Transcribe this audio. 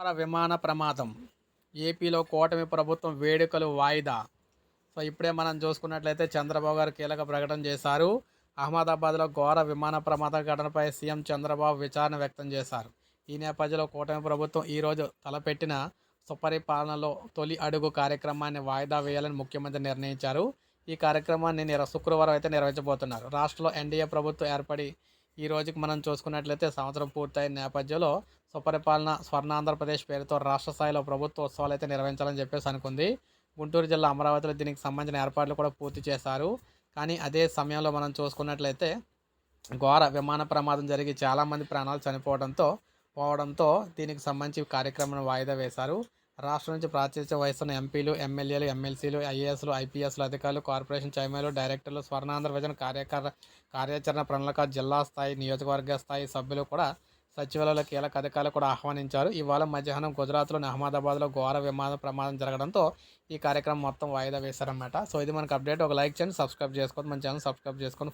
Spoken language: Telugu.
విమాన విమాన ప్రమాదం. ఏపీలో కూటమి ప్రభుత్వం వేడుకలు వాయిదా. సో ఇప్పుడే మనం చూసుకున్నట్లయితే చంద్రబాబు గారు కీలక ప్రకటన చేశారు. అహ్మదాబాద్లో ఘోర విమాన ప్రమాద ఘటనపై సీఎం చంద్రబాబు విచారణ వ్యక్తం చేశారు. ఈ నేపథ్యంలో కూటమి ప్రభుత్వం ఈరోజు తలపెట్టిన సుపరిపాలనలో తొలి అడుగు కార్యక్రమాన్ని వాయిదా వేయాలని ముఖ్యమంత్రి నిర్ణయించారు. ఈ కార్యక్రమాన్ని నిర శుక్రవారం అయితే నిర్వహించబోతున్నారు. రాష్ట్రంలో ఎన్డీఏ ప్రభుత్వం ఏర్పడి ఈ రోజుకి మనం చూసుకున్నట్లయితే సంవత్సరం పూర్తయిన నేపథ్యంలో సుపరిపాలన స్వర్ణాంధ్రప్రదేశ్ పేరుతో రాష్ట్ర స్థాయిలో ప్రభుత్వ ఉత్సవాలు అయితే నిర్వహించాలని చెప్పేసి అనుకుంది. గుంటూరు జిల్లా అమరావతిలో దీనికి సంబంధించిన ఏర్పాట్లు కూడా పూర్తి చేశారు. కానీ అదే సమయంలో మనం చూసుకున్నట్లయితే ఘోర విమాన ప్రమాదం జరిగి చాలామంది ప్రాణాలు చనిపోవడంతో పోవడంతో దీనికి సంబంధించి కార్యక్రమం వాయిదా వేశారు. రాష్ట్రం నుంచి ప్రాతినిధ్యం వహిస్తున్న ఎంపీలు ఎమ్మెల్యేలు ఎమ్మెల్సీలు ఐఏఎస్లు ఐపీఎస్లు అధికారులు కార్పొరేషన్ చైర్మన్లు డైరెక్టర్లు స్వర్ణాంధ్ర విజన్ కార్యకర కార్యాచరణ ప్రణాళిక జిల్లా స్థాయి నియోజకవర్గ స్థాయి సభ్యులు కూడా సచివాలయాల కీలక అధికారులు కూడా ఆహ్వానించారు. ఇవాళ మధ్యాహ్నం గుజరాత్లోని అహ్మదాబాద్లో ఘోర విమాన ప్రమాదం జరగడంతో ఈ కార్యక్రమం మొత్తం వాయిదా వేశారన్నమాట. సో ఇది మనకు అప్డేట్. ఒక లైక్ చేయండి సబ్స్క్రైబ్ చేసుకోండి మన ఛానల్ సబ్స్క్రైబ్ చేసుకొని